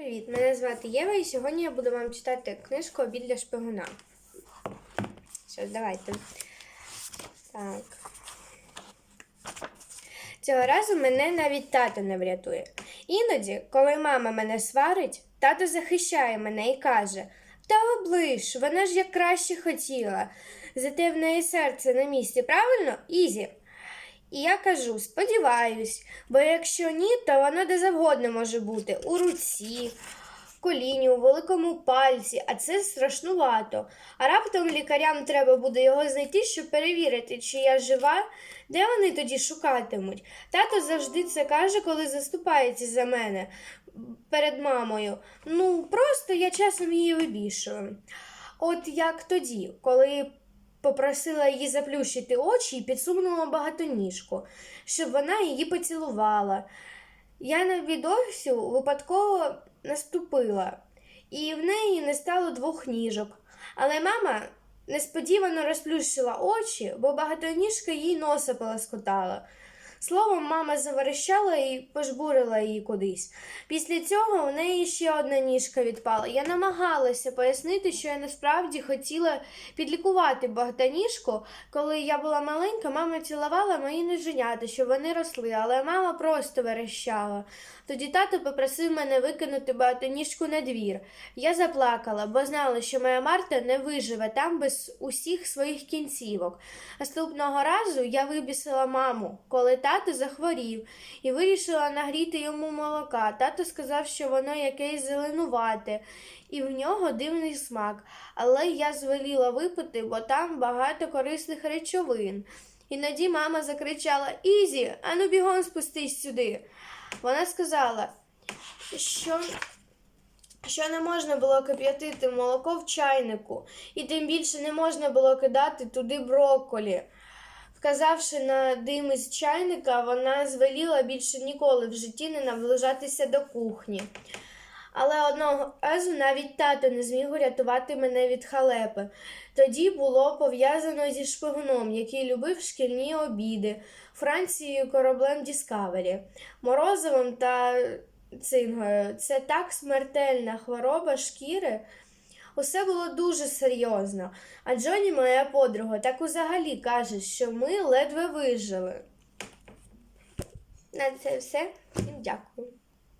Привіт, мене звати Єва, і сьогодні я буду вам читати книжку Обід для шпигуна. Що, давайте. Так. Цього разу мене навіть тато не врятує. Іноді, коли мама мене сварить, тато захищає мене і каже: Та облиш, вона ж як краще хотіла. Зате в неї серце на місці, правильно? Ізі. І я кажу, сподіваюсь, бо якщо ні, то воно де завгодно може бути у руці, коліні, у великому пальці, а це страшнувато. А раптом лікарям треба буде його знайти, щоб перевірити, чи я жива, де вони тоді шукатимуть. Тато завжди це каже, коли заступається за мене перед мамою. Ну, просто я часом її вибішую. От як тоді, коли попросила її заплющити очі і підсунула багатоніжку, щоб вона її поцілувала. Я на відосю випадково наступила, і в неї не стало двох ніжок. Але мама несподівано розплющила очі, бо багатоніжка їй носа полоскотала. Словом, мама заверещала і пожбурила її кудись. Після цього у неї ще одна ніжка відпала. Я намагалася пояснити, що я насправді хотіла підлікувати багатоніжку. Коли я була маленька, мама цілувала мої неженята, щоб вони росли, але мама просто верещала. Тоді тато попросив мене викинути багатоніжку на двір. Я заплакала, бо знала, що моя Марта не виживе там без усіх своїх кінцівок. Наступного разу я вибісила маму, коли тато захворів, і вирішила нагріти йому молока. Тато сказав, що воно якесь зеленувате, і в нього дивний смак. Але я звеліла випити, бо там багато корисних речовин. Іноді мама закричала Ізі, ану бігом спустись сюди. Вона сказала, що що не можна було кип'ятити молоко в чайнику, і тим більше не можна було кидати туди брокколі. Вказавши на дим із чайника, вона звеліла більше ніколи в житті не наближатися до кухні. Але одного разу навіть тато не зміг урятувати мене від халепи. Тоді було пов'язано зі шпигуном, який любив шкільні обіди, Францією кораблем Діскавері, морозивом та цингою. Це так смертельна хвороба шкіри. Усе було дуже серйозно. А Джоні, моя подруга, так взагалі каже, що ми ледве вижили. На це все. Дякую.